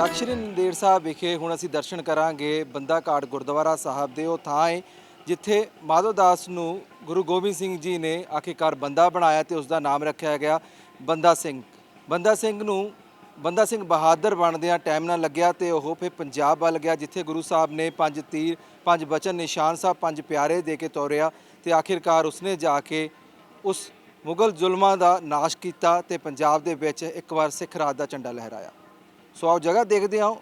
ਤਖ਼ਤ ਨੰਦੇੜ ਸਾਹਿਬ ਵਿਖੇ ਹੁਣ ਅਸੀਂ ਦਰਸ਼ਨ ਕਰਾਂਗੇ ਬੰਦਾ ਘਾਟ ਗੁਰਦੁਆਰਾ ਸਾਹਿਬ ਦੇ ਉਹ ਥਾਂ ਹੈ, ਜਿੱਥੇ ਮਾਧੋ ਦਾਸ ਨੂੰ ਗੁਰੂ ਗੋਬਿੰਦ ਸਿੰਘ ਜੀ ਨੇ ਆਖਿਰਕਾਰ ਬੰਦਾ ਬਣਾਇਆ ਤੇ ਉਸ ਦਾ ਨਾਮ ਰੱਖਿਆ ਗਿਆ ਬੰਦਾ ਸਿੰਘ। ਬੰਦਾ ਸਿੰਘ ਨੂੰ, ਬੰਦਾ ਸਿੰਘ ਬਹਾਦਰ ਬਣਦਿਆਂ ਟਾਈਮ ਨਾਲ ਲੱਗਿਆ ਤੇ ਉਹ ਫਿਰ ਪੰਜਾਬ ਵੱਲ ਗਿਆ, ਜਿੱਥੇ ਗੁਰੂ ਸਾਹਿਬ ਨੇ ਪੰਜ ਤੀਰ, ਪੰਜ ਬਚਨ, ਨਿਸ਼ਾਨ ਸਾਹਿਬ, ਪੰਜ ਪਿਆਰੇ ਦੇ ਕੇ ਤੋਰਿਆ ਤੇ ਆਖਿਰਕਾਰ ਉਸਨੇ ਜਾ ਕੇ ਉਸ ਮੁਗਲ ਜ਼ੁਲਮਾਂ ਦਾ ਨਾਸ਼ ਕੀਤਾ ਤੇ ਪੰਜਾਬ ਦੇ ਵਿੱਚ ਇੱਕ ਵਾਰ ਸਿੱਖ ਰਾਜ ਦਾ ਝੰਡਾ ਲਹਿਰਾਇਆ। ਸੋ ਆਓ ਜਗ੍ਹਾ ਦੇਖਦੇ ਹਾਂ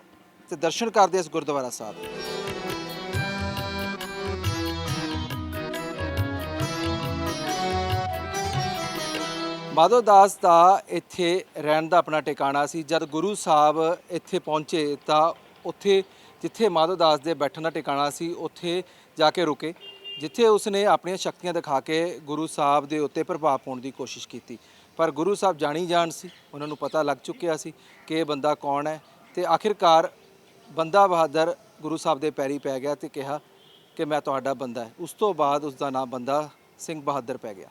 ਤੇ ਦਰਸ਼ਨ ਕਰਦੇ ਇਸ ਗੁਰਦੁਆਰਾ ਸਾਹਿਬ ਦੇ। ਮਾਧੋ ਦਾਸ ਦਾ ਇੱਥੇ ਰਹਿਣ ਦਾ ਆਪਣਾ ਟਿਕਾਣਾ ਸੀ। ਜਦ ਗੁਰੂ ਸਾਹਿਬ ਇੱਥੇ ਪਹੁੰਚੇ ਤਾਂ ਉੱਥੇ ਜਿੱਥੇ ਮਾਧੋ ਦਾਸ ਦੇ ਬੈਠਣ ਦਾ ਟਿਕਾਣਾ ਸੀ, ਉੱਥੇ ਜਾ ਕੇ ਰੁਕੇ, ਜਿੱਥੇ ਉਸਨੇ ਆਪਣੀਆਂ ਸ਼ਕਤੀਆਂ ਦਿਖਾ ਕੇ ਗੁਰੂ ਸਾਹਿਬ ਦੇ ਉੱਤੇ ਪ੍ਰਭਾਵ ਪਾਉਣ ਦੀ ਕੋਸ਼ਿਸ਼ ਕੀਤੀ। ਪਰ ਗੁਰੂ ਸਾਹਿਬ ਜਾਣੀ ਜਾਣ ਸੀ, ਉਹਨਾਂ ਨੂੰ ਪਤਾ ਲੱਗ ਚੁੱਕਿਆ ਸੀ ਕਿ ਇਹ ਬੰਦਾ ਕੌਣ ਹੈ ਤੇ ਆਖਿਰਕਾਰ ਬੰਦਾ ਬਹਾਦਰ ਗੁਰੂ ਸਾਹਿਬ ਦੇ ਪੈਰੀ ਪੈ ਗਿਆ ਤੇ ਕਿਹਾ ਕਿ ਮੈਂ ਤੁਹਾਡਾ ਬੰਦਾ ਹੈ। ਉਸ ਤੋਂ ਬਾਅਦ ਉਸ ਦਾ ਨਾਮ ਬੰਦਾ ਸਿੰਘ ਬਹਾਦਰ ਪੈ ਗਿਆ।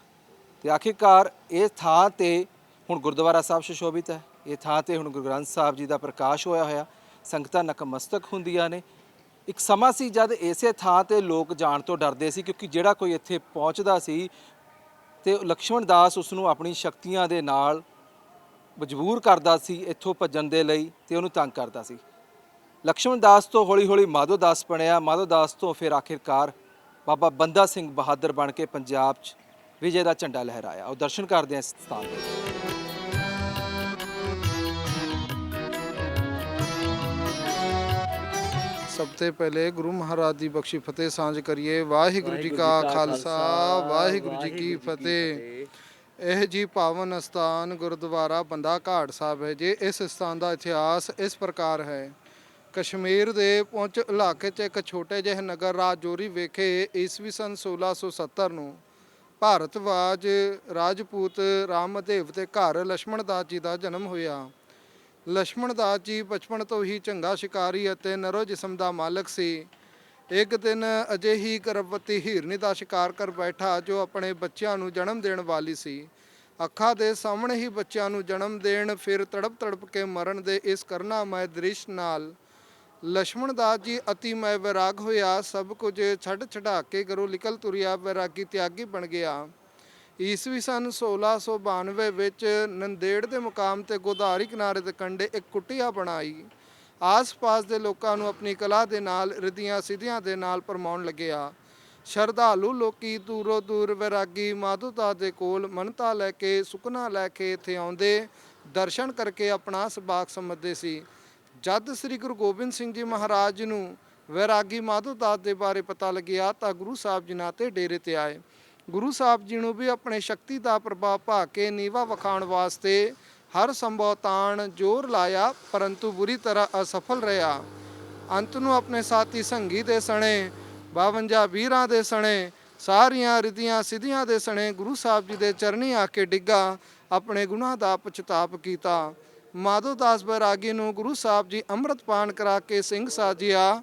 ਤੇ ਆਖਿਰਕਾਰ ਇਹ ਥਾਂ ਤੇ ਹੁਣ ਗੁਰਦੁਆਰਾ ਸਾਹਿਬ ਸੁਸ਼ੋਭਿਤ ਹੈ। ਇਹ ਥਾਂ ਤੇ ਹੁਣ ਗੁਰੂ ਗ੍ਰੰਥ ਸਾਹਿਬ ਜੀ ਦਾ ਪ੍ਰਕਾਸ਼ ਹੋਇਆ ਹੋਇਆ। ਸੰਗਤਾਂ ਨਕਮਸਤਕ ਹੁੰਦੀਆਂ ਨੇ। ਇੱਕ ਸਮਾਂ ਸੀ ਜਦ ਇਸੇ ਥਾਂ ਤੇ ਲੋਕ ਜਾਣ ਤੋਂ ਡਰਦੇ ਸੀ ਕਿਉਂਕਿ ਜਿਹੜਾ ਕੋਈ ਇੱਥੇ ਪਹੁੰਚਦਾ ਸੀ ਤੇ ਲਕਸ਼ਮਣ ਦਾਸ ਉਸ ਨੂੰ ਆਪਣੀ ਸ਼ਕਤੀਆਂ ਦੇ ਨਾਲ ਮਜਬੂਰ ਕਰਦਾ ਸੀ, ਇੱਥੋਂ ਭੱਜਣ ਦੇ ਲਈ ਤੇ ਉਹਨੂੰ ਤੰਗ ਕਰਦਾ ਸੀ। ਲਕਸ਼ਮਣ ਦਾਸ ਤੋਂ ਹੌਲੀ-ਹੌਲੀ ਮਾਧੋ ਦਾਸ ਬਣਿਆ। ਮਾਧੋ ਦਾਸ ਤੋਂ ਫਿਰ ਆਖਿਰਕਾਰ ਬਾਬਾ ਬੰਦਾ ਸਿੰਘ ਬਹਾਦਰ ਬਣ ਕੇ ਪੰਜਾਬ 'ਚ ਵਿਜੇ ਦਾ ਝੰਡਾ ਲਹਿਰਾਇਆ। ਉਹ ਦਰਸ਼ਨ ਕਰਦੇ ਹਾਂ ਇਸ ਸਥਾਨ 'ਤੇ। ਸਭ ਤੋਂ ਪਹਿਲੇ ਗੁਰੂ ਮਹਾਰਾਜ ਦੀ ਬਖਸ਼ੀ ਫਤਿਹ ਸਾਂਝ ਕਰੀਏ। ਵਾਹਿਗੁਰੂ ਜੀ ਕਾ ਖਾਲਸਾ ਵਾਹਿਗੁਰੂ ਜੀ ਕੀ ਫਤਿਹ। ਇਹ ਜੀ ਪਾਵਨ ਸਥਾਨ ਗੁਰਦੁਆਰਾ ਬੰਦਾ ਘਾਟ ਸਾਹਿਬ ਹੈ ਜੀ। ਇਸ ਸਥਾਨ ਦਾ ਇਤਿਹਾਸ ਇਸ ਪ੍ਰਕਾਰ ਹੈ। ਕਸ਼ਮੀਰ ਦੇ ਪੁੰਚ ਇਲਾਕੇ 'ਚ ਇੱਕ ਛੋਟੇ ਜਿਹੇ ਨਗਰ ਰਾਜੌਰੀ ਵਿਖੇ ਈਸਵੀ ਸਨ 1670 ਨੂੰ ਭਾਰਤਵਾਜ ਰਾਜਪੂਤ ਰਾਮਦੇਵ ਦੇ ਘਰ ਲక్ష్మణ ਦਾਸ ਜੀ ਦਾ ਜਨਮ ਹੋਇਆ। ਲక్ష్మణ ਦਾਸ ਜੀ ਬਚਪਨ ਤੋਂ ਹੀ ਚੰਗਾ ਸ਼ਿਕਾਰੀ ਅਤੇ ਨਰੋ ਜਿਸਮ ਦਾ ਮਾਲਕ ਸੀ। ਇੱਕ ਦਿਨ ਅਜੇ ਹੀ ਗਰਭਵਤੀ ਹੀਰਨੀ ਦਾ ਸ਼ਿਕਾਰ ਕਰ ਬੈਠਾ ਜੋ ਆਪਣੇ ਬੱਚਿਆਂ ਨੂੰ ਜਨਮ ਦੇਣ ਵਾਲੀ ਸੀ। ਅੱਖਾਂ ਦੇ ਸਾਹਮਣੇ ਹੀ ਬੱਚਿਆਂ ਨੂੰ ਜਨਮ ਦੇਣ, ਫਿਰ ਤੜਪ ਤੜਪ ਕੇ ਮਰਨ ਦੇ ਇਸ ਕਰਨਾਮੈ ਦ੍ਰਿਸ਼ ਨਾਲ ਲక్ష్మణ ਦਾਸ ਜੀ ਅਤੀ ਮੈਂ ਵਿਰਾਗ ਹੋਇਆ। ਸਭ ਕੁਝ ਛੱਡ ਛਡਾ ਕੇ ਘਰੋਂ ਨਿਕਲ ਤੁਰਿਆ, ਵਿਰਾਗੀ ਤਿਆਗੀ ਬਣ ਗਿਆ। ਈਸਵੀ ਸਨ 1692 ਵਿੱਚ ਨੰਦੇੜ ਦੇ ਮੁਕਾਮ ਤੇ ਗੋਦਾਵਰੀ ਕਿਨਾਰੇ ਦੇ ਕੰਢੇ ਇੱਕ ਕੁਟੀਆ ਬਣਾਈ। ਆਸ-ਪਾਸ ਦੇ ਲੋਕਾਂ ਨੂੰ ਆਪਣੀ ਕਲਾ ਦੇ ਨਾਲ ਰਿਧੀਆਂ ਸਿੱਧੀਆਂ ਦੇ ਨਾਲ ਪਰਮਾਉਣ ਲੱਗਿਆ। ਸ਼ਰਧਾਲੂ ਲੋਕੀ ਦੂਰੋਂ ਦੂਰ ਵਿਰਾਗੀ ਮਾਧੁਤਾ ਦੇ ਕੋਲ ਮਨਤਾ ਲੈ ਕੇ ਸੁਖਨਾ ਲੈ ਕੇ ਇੱਥੇ ਆਉਂਦੇ, ਦਰਸ਼ਨ ਕਰਕੇ ਆਪਣਾ ਸਬਾਕ ਸਮਝਦੇ ਸੀ। ਜਦ ਸ੍ਰੀ ਗੁਰੂ ਗੋਬਿੰਦ ਸਿੰਘ ਜੀ ਮਹਾਰਾਜ ਨੂੰ ਵੈਰਾਗੀ ਮਾਧੋ ਦਾਸ ਦੇ ਬਾਰੇ ਪਤਾ ਲੱਗਿਆ ਤਾਂ ਗੁਰੂ ਸਾਹਿਬ ਜੀ ਨਾਲ ਤੇ ਡੇਰੇ ਤੇ ਆਏ। ਗੁਰੂ ਸਾਹਿਬ ਜੀ ਨੂੰ ਵੀ ਆਪਣੇ ਸ਼ਕਤੀ ਦਾ ਪ੍ਰਭਾਵ ਪਾ ਕੇ ਨੀਵਾ ਵਿਖਾਉਣ ਵਾਸਤੇ ਹਰ ਸੰਭਵ ਤਾਣ ਜ਼ੋਰ ਲਾਇਆ, ਪਰੰਤੂ ਬੁਰੀ ਤਰ੍ਹਾਂ ਅਸਫਲ ਰਿਹਾ। ਅੰਤ ਨੂੰ ਆਪਣੇ ਸਾਥੀ ਸੰਗੀ ਦੇ ਸਣੇ 52 ਵੀਰਾਂ ਦੇ ਸਣੇ, ਸਾਰੀਆਂ ਰਿਧੀਆਂ ਸਿੱਧੀਆਂ ਦੇ ਸਣੇ ਗੁਰੂ ਸਾਹਿਬ ਜੀ ਦੇ ਚਰਨੀ ਆ ਕੇ ਡਿੱਗਾ, ਆਪਣੇ ਗੁਨਾਹ ਦਾ ਪਛਤਾਪ ਕੀਤਾ। ਮਾਧੋ ਦਾਸ ਬੈਰਾਗੀ ਨੂੰ ਗੁਰੂ ਸਾਹਿਬ ਜੀ ਅੰਮ੍ਰਿਤ ਪਾਨ ਕਰਾ ਕੇ ਸਿੰਘ ਸਾਜਿਆ,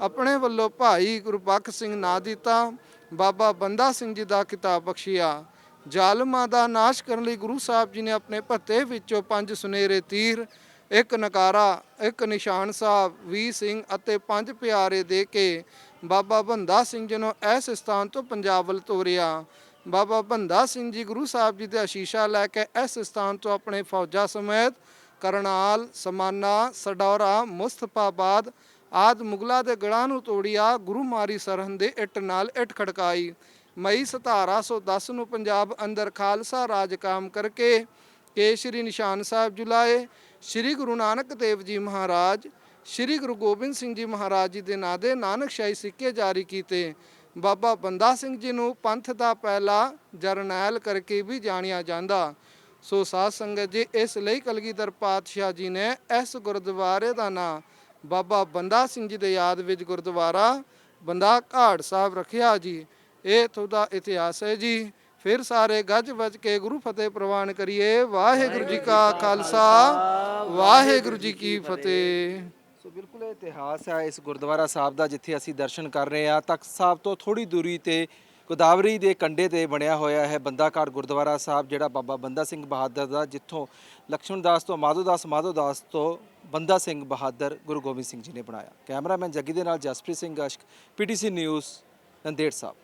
ਆਪਣੇ ਵੱਲੋਂ ਭਾਈ ਗੁਰਬਖਸ਼ ਸਿੰਘ ਨਾਂ ਦਿੱਤਾ ਬਾਬਾ ਬੰਦਾ ਸਿੰਘ ਜੀ ਦਾ ਕਿਤਾਬ ਬਖਸ਼ਿਆ। ਜ਼ਾਲਮਾਂ ਦਾ ਨਾਸ਼ ਕਰਨ ਲਈ ਗੁਰੂ ਸਾਹਿਬ ਜੀ ਨੇ ਆਪਣੇ ਭੱਤੇ ਵਿੱਚੋਂ ਪੰਜ ਸੁਨਹਿਰੇ ਤੀਰ, ਇੱਕ ਨਕਾਰਾ, ਇੱਕ ਨਿਸ਼ਾਨ ਸਾਹਿਬ, ਵੀ ਸਿੰਘ ਅਤੇ ਪੰਜ ਪਿਆਰੇ ਦੇ ਕੇ ਬਾਬਾ ਬੰਦਾ ਸਿੰਘ ਜੀ ਨੂੰ ਇਸ ਸਥਾਨ ਤੋਂ ਪੰਜਾਬ ਵੱਲ ਤੋਰਿਆ। ਬਾਬਾ ਬੰਦਾ ਸਿੰਘ ਜੀ ਗੁਰੂ ਸਾਹਿਬ ਜੀ ਦੇ ਆਸ਼ੀਸ਼ਾ ਲੈ ਕੇ ਇਸ ਸਥਾਨ ਤੋਂ ਆਪਣੇ ਫੌਜਾਂ ਸਮੇਤ ਕਰਨਾਲ, ਸਮਾਨਾ, ਸਡੌਰਾ, ਮੁਸਤਫਾਬਾਦ ਆਦ ਮੁਗਲਾ ਦੇ ਗੜਾਂ ਨੂੰ ਤੋੜਿਆ, ਗੁਰੂ ਮਾਰੀ ਸਰਹੰਦ ਦੇ ਇੱਟ ਨਾਲ ਇੱਟ ਖੜਕਾਈ। ਮਈ 1710 ਨੂੰ ਪੰਜਾਬ ਅੰਦਰ ਖਾਲਸਾ ਰਾਜ ਕਾਮ ਕਰਕੇ ਕੇਸ਼ਰੀ ਨਿਸ਼ਾਨ ਸਾਹਿਬ ਜੁਲਾਏ, ਸ੍ਰੀ ਗੁਰੂ ਨਾਨਕ ਦੇਵ ਜੀ ਮਹਾਰਾਜ, ਸ੍ਰੀ ਗੁਰੂ ਗੋਬਿੰਦ ਸਿੰਘ ਜੀ ਮਹਾਰਾਜ ਜੀ ਦੇ ਨਾਂ ਦੇ ਨਾਨਕਸ਼ਾਹੀ ਸਿੱਕੇ ਜਾਰੀ ਕੀਤੇ। ਬਾਬਾ ਬੰਦਾ ਸਿੰਘ ਜੀ ਨੂੰ ਪੰਥ ਦਾ ਪਹਿਲਾ ਜਰਨੈਲ ਕਰਕੇ ਵੀ ਜਾਣਿਆ ਜਾਂਦਾ। ਸੋ ਸਾਧ ਸੰਗਤ ਜੀ, ਇਸ ਲਈ ਕਲਗੀਧਰ ਪਾਤਸ਼ਾਹ ਜੀ ਨੇ ਇਸ ਗੁਰਦੁਆਰੇ ਦਾ ਨਾਂ ਬਾਬਾ ਬੰਦਾ ਸਿੰਘ ਜੀ ਦੇ ਯਾਦ ਵਿੱਚ ਗੁਰਦੁਆਰਾ ਬੰਦਾ ਘਾਟ ਸਾਹਿਬ ਰੱਖਿਆ ਜੀ। ਇਹ ਇੱਥੋਂ ਇਤਿਹਾਸ ਹੈ ਜੀ। ਫਿਰ ਸਾਰੇ ਗੱਜ ਵੱਜ ਕੇ ਗੁਰੂ ਫਤਿਹ ਪ੍ਰਵਾਨ ਕਰੀਏ। ਵਾਹਿਗੁਰੂ ਜੀ ਕਾ ਖਾਲਸਾ, ਵਾਹਿਗੁਰੂ ਜੀ ਕੀ ਫਤਿਹ। ਸੋ ਬਿਲਕੁਲ ਇਤਿਹਾਸ ਹੈ ਇਸ ਗੁਰਦੁਆਰਾ ਸਾਹਿਬ ਦਾ, ਜਿੱਥੇ ਅਸੀਂ ਦਰਸ਼ਨ ਕਰ ਰਹੇ ਹਾਂ। ਤਖਤ ਸਾਹਿਬ ਤੋਂ ਥੋੜੀ ਦੂਰੀ ਤੇ ਗੋਦਾਵਰੀ ਦੇ ਕੰਢੇ ਤੇ ਬਣਿਆ ਹੋਇਆ ਹੈ ਬੰਦਾ ਘਾਟ ਗੁਰਦੁਆਰਾ ਸਾਹਿਬ, ਜਿਹੜਾ ਬਾਬਾ ਬੰਦਾ ਸਿੰਘ ਬਹਾਦਰ ਦਾ, ਜਿੱਥੋਂ ਲਕਸ਼ਮਣ ਦਾਸ ਤੋਂ ਮਾਧੋ ਦਾਸ ਮਾਧੋ ਦਾਸ ਤੋਂ ਬੰਦਾ ਸਿੰਘ ਬਹਾਦਰ ਗੁਰੂ ਗੋਬਿੰਦ ਸਿੰਘ ਜੀ ਨੇ ਬਣਾਇਆ। ਕੈਮਰਾਮੈਨ ਜੱਗੀ ਦੇ ਨਾਲ ਜਸਪ੍ਰੀਤ ਸਿੰਘ ਅਸ਼ਕ, ਪੀਟੀਸੀ ਨਿਊਜ਼, ਨੰਦੇੜ ਸਾਹਿਬ।